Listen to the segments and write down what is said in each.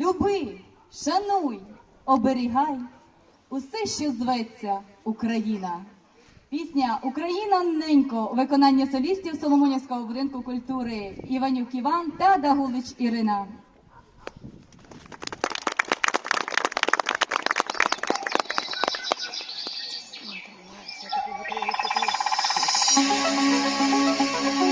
люби, шануй, оберігай усе, що зветься Україна. Пісня Україна ненько у виконанні солістів Соломонівського будинку культури Іванюк Іван та Дагулич Ірина. Крайде,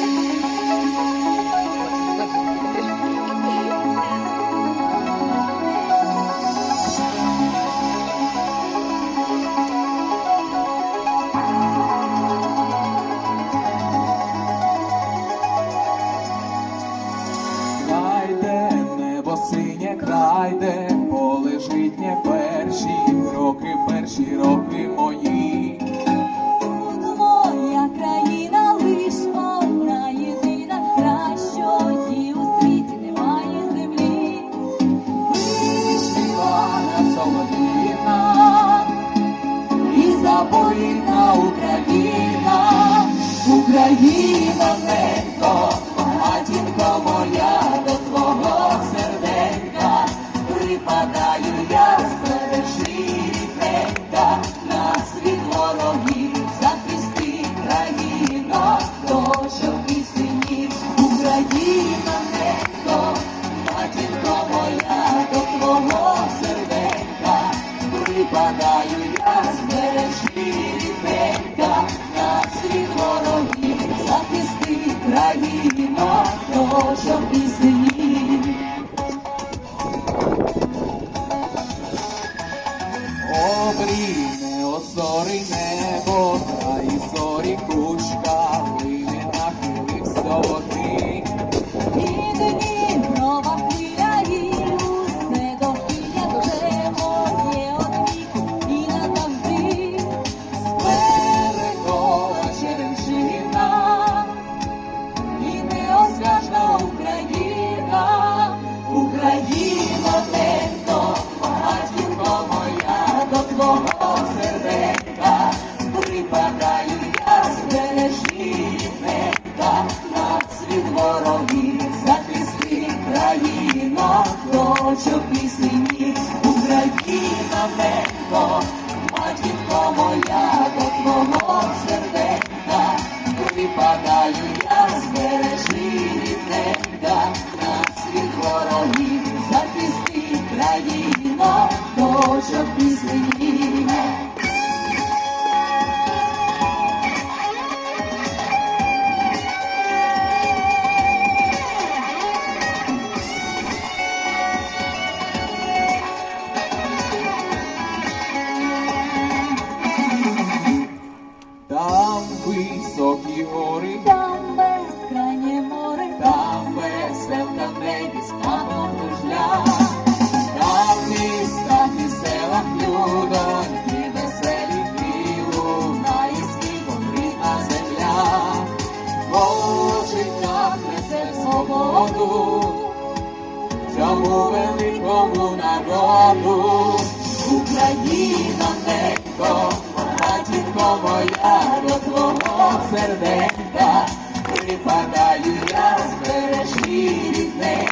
перші роки, перші роки мої. Та і зорі кучка, лине нахилих золотих. І тоді нова хвиля і усе довкілля вже моє одвіку і назавжди. Берегова черемшина, І неосяжна Україна, Україна ненько, пісні, Україна небо, матінко моя, до твого серденька, припадаю я збережи рідненька, нас від ворогів захисти країно, хочу пісні. Свободу цьому великому народу, Україна ненько, матінко моя, до твого серденька, припадаю я, збережи рідненька,